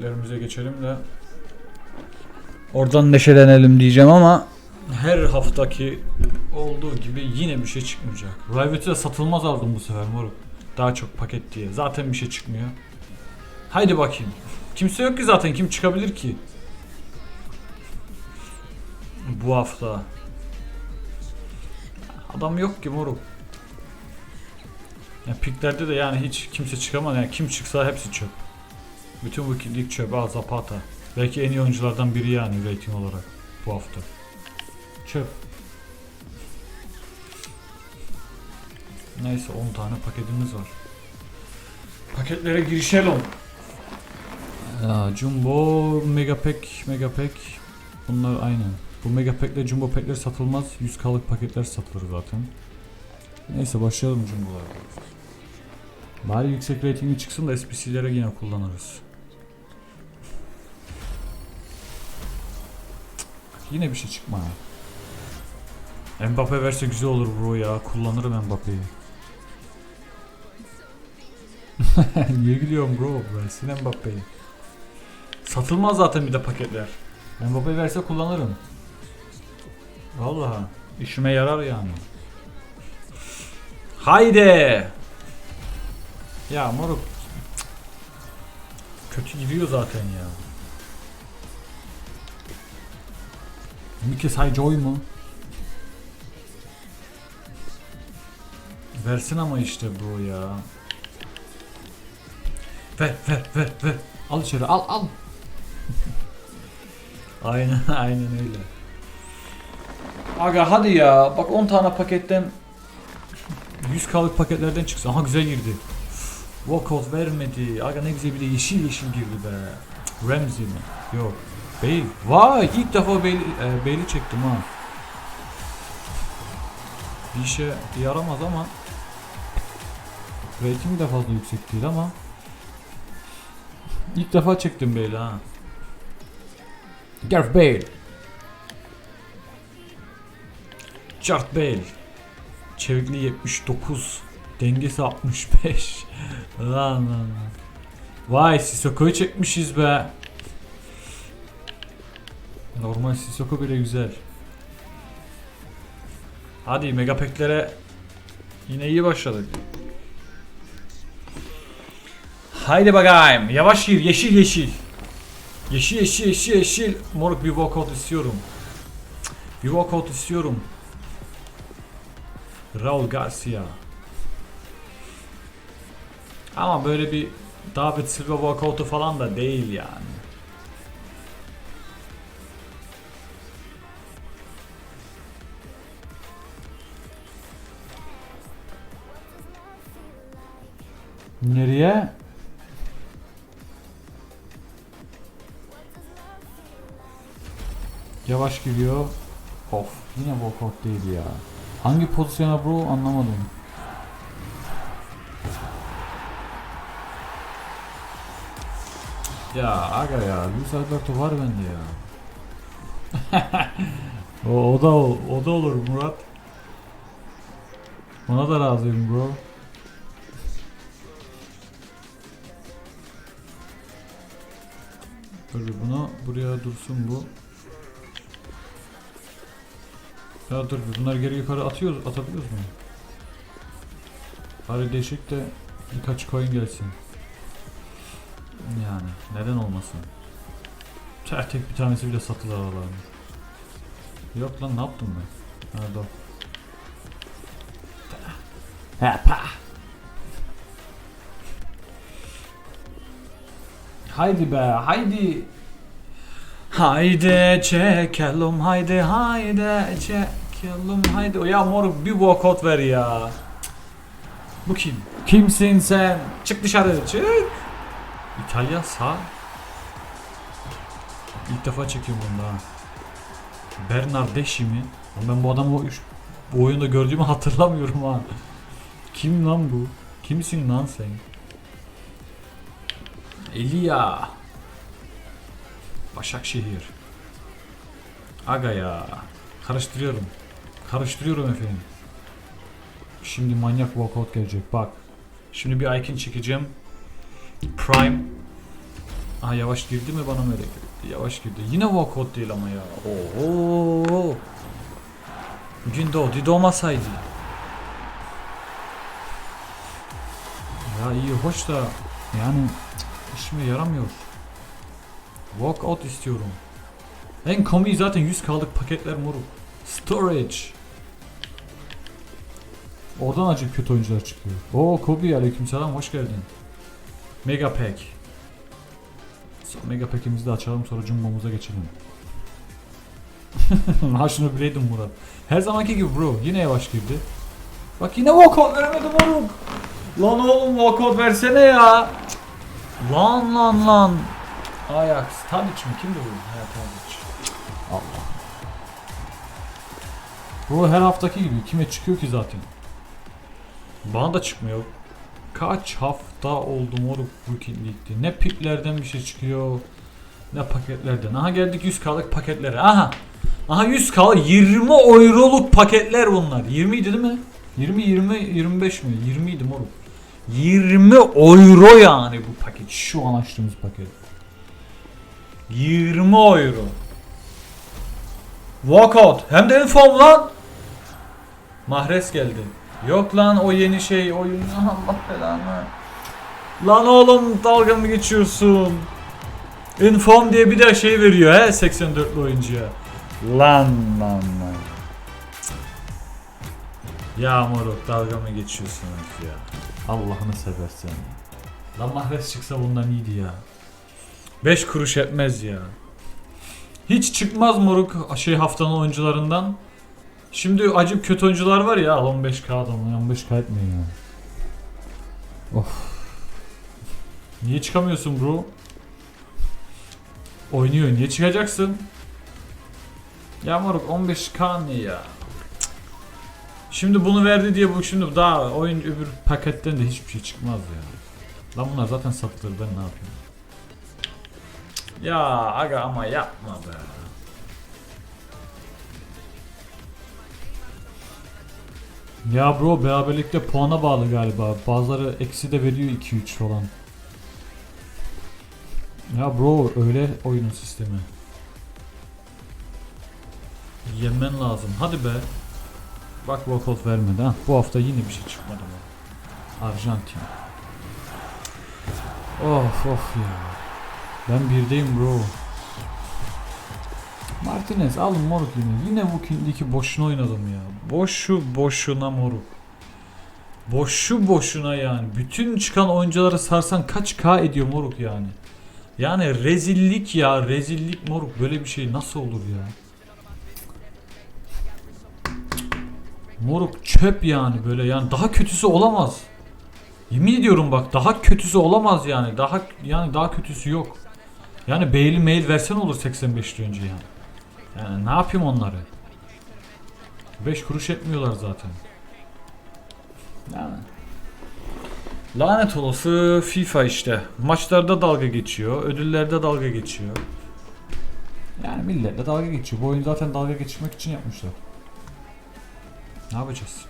paketlerimize geçelim de oradan neşelenelim diyeceğim ama her haftaki olduğu gibi yine bir şey çıkmayacak. Da satılmaz aldım bu sefer moruk. Daha çok paket diye. Zaten bir şey çıkmıyor. Haydi bakayım. Kimse yok ki zaten. Kim çıkabilir ki? Bu hafta. Adam yok ki moruk. Ya piklerde de yani hiç kimse çıkamadı. Yani kim çıksa hepsi çöp. Bütün bu lig çöp. Aa Zapata. Belki en iyi oyunculardan biri yani rating olarak bu hafta. Çöp. Neyse 10 tane paketimiz var. Paketlere girişelim. Ya, Jumbo, Mega Pack, Mega Pack. Bunlar aynı. Bu Mega Pack ile Jumbo Pack'ler satılmaz. 100k'lık paketler satılır zaten. Neyse başlayalım Jumbo'lara. Bari yüksek ratingi çıksın da SPC'lere yine kullanırız. Yine bir şey çıkma. Mbappe verse güzel olur bro ya. Kullanırım Mbappe'yi. Niye gülüyorsun bro? Versin Mbappe'yi. Satılmaz zaten bir de paketler. Mbappe verse kullanırım. Vallahi işime yarar yani. Haydi. Ya moruk. Kötü gidiyor zaten ya. Mikes Highjoy mu? Versin ama işte bu ya. Ver ver ver ver. Al içeri al al. aynen aynen öyle. Aga hadi ya. Bak 10 tane paketten 100k'lık paketlerden çıksın. Aha güzel girdi. Walkout vermedi. Aga ne güzel bir de yeşil yeşil girdi be. Ramsey mi? Yok. Bale. Vay ilk defa Bale, e, Bale'i çektim ha. Bir işe yaramaz ama rating de fazla yüksek değil ama ilk defa çektim Bale'i ha. Gareth Bale. Gareth Bale. Çevikliği 79. Dengesi 65. lan lan lan. Vay Sissoko'yu çekmişiz be. Normal Sissoko bile güzel. Hadi megapeklere yine iyi başladık. Haydi bakayım. Yavaş gir. Yeşil yeşil. Yeşil yeşil yeşil yeşil. Moruk bir walkout istiyorum. Bir walkout istiyorum. Raul Garcia. Ama böyle bir David Silva walkout'u falan da değil yani. Nereye? Yavaş giriyor. Of yine walkout değil ya. Hangi pozisyona bro anlamadım. Ya aga ya Luis Alberto var bende ya. o, o da o da olur Murat. Ona da razıyım bro. Dur bunu buraya dursun bu. Ya dur bunlar geri yukarı atıyoruz atabiliyoruz mu? Bari değişik de birkaç coin gelsin. Yani neden olmasın? Tek tek bir tanesi bile satılır aralarında. Yok lan ne yaptım ben? Ha dur. Hapa. Haydi be haydi. Haydi çekelim haydi haydi çekelim haydi. Ya moruk bir walkout ver ya. Bu kim? Kimsin sen? Çık dışarı çık. İtalya sağ. İlk defa çekiyorum bunu ha. Bernardeschi mi? Ben bu adamı bu oyunda gördüğümü hatırlamıyorum ha. Kim lan bu? Kimsin lan sen? Elia. Başakşehir. Aga ya. Karıştırıyorum. Karıştırıyorum efendim. Şimdi manyak walkout gelecek bak. Şimdi bir icon çekeceğim. Prime. Aha yavaş girdi mi bana mı öyle? Yavaş girdi. Yine walkout değil ama ya. Oho. Bugün doğdu doğmasaydı. Ya iyi hoş da yani işime yaramıyor. Walkout istiyorum. En komiği zaten 100 kaldık paketler moruk. Storage. Oradan acı kötü oyuncular çıkıyor. Oo Kobe aleykümselam hoş geldin. Mega Pack. Son Mega Pack'imizi de açalım sonra Jumbo'muza geçelim. ha şunu bileydim Murat. Her zamanki gibi bro yine yavaş girdi. Bak yine walkout veremedim oğlum. Lan oğlum walkout versene ya. Lan lan lan. Ajax, Tadic mi? Kimdi bu? Ha Tadic. Allah. Bu her haftaki gibi kime çıkıyor ki zaten? Bana da çıkmıyor. Kaç hafta oldu moruk Weekend League'de. Ne piklerden bir şey çıkıyor. Ne paketlerden. Aha geldik 100k'lık paketlere. Aha. Aha 100k 20 euroluk paketler bunlar. 20 idi değil mi? 20 20 25 mi? 20 idi moruk. 20 euro yani bu paket. Şu an açtığımız paket. 20 euro. Walkout. Hem de inform lan. Mahrez geldi. Yok lan o yeni şey oyun. Allah belanı. Lan oğlum dalga mı geçiyorsun? Inform diye bir de şey veriyor he 84'lü oyuncuya. Lan lan lan. Ya moruk dalga mı geçiyorsunuz ya? Allah'ını seversen. Lan Mahrez çıksa bundan iyiydi ya. 5 kuruş etmez ya. Hiç çıkmaz moruk şey haftanın oyuncularından. Şimdi acı kötü oyuncular var ya al 15k adam 15k etmiyor ya. Of. Niye çıkamıyorsun bro? Oynuyor niye çıkacaksın? Ya moruk 15k ne ya? Şimdi bunu verdi diye bu şimdi daha oyun öbür paketten de hiçbir şey çıkmaz ya. Lan bunlar zaten satılır ben ne yapayım? Ya aga ama yapma be. Ya bro beraberlikte puana bağlı galiba. Bazıları eksi de veriyor 2-3 falan. Ya bro öyle oyunun sistemi. Yemen lazım. Hadi be. Bak walkout vermedi ha. Bu hafta yine bir şey çıkmadı mı? Arjantin. Of of ya. Ben birdeyim bro. Martinez alın moruk yine. Yine bu kindiki boşuna oynadım ya. Boşu boşuna moruk. Boşu boşuna yani. Bütün çıkan oyuncuları sarsan kaç K ediyor moruk yani. Yani rezillik ya rezillik moruk. Böyle bir şey nasıl olur ya? Moruk çöp yani böyle yani daha kötüsü olamaz. Yemin ediyorum bak daha kötüsü olamaz yani. Daha yani daha kötüsü yok. Yani Bale'i mail versen olur 85 önce yani. Yani ne yapayım onları? 5 kuruş etmiyorlar zaten. Yani. Lanet olası FIFA işte. Maçlarda dalga geçiyor, ödüllerde dalga geçiyor. Yani milletle dalga geçiyor. Bu oyunu zaten dalga geçirmek için yapmışlar. Ne yapacağız?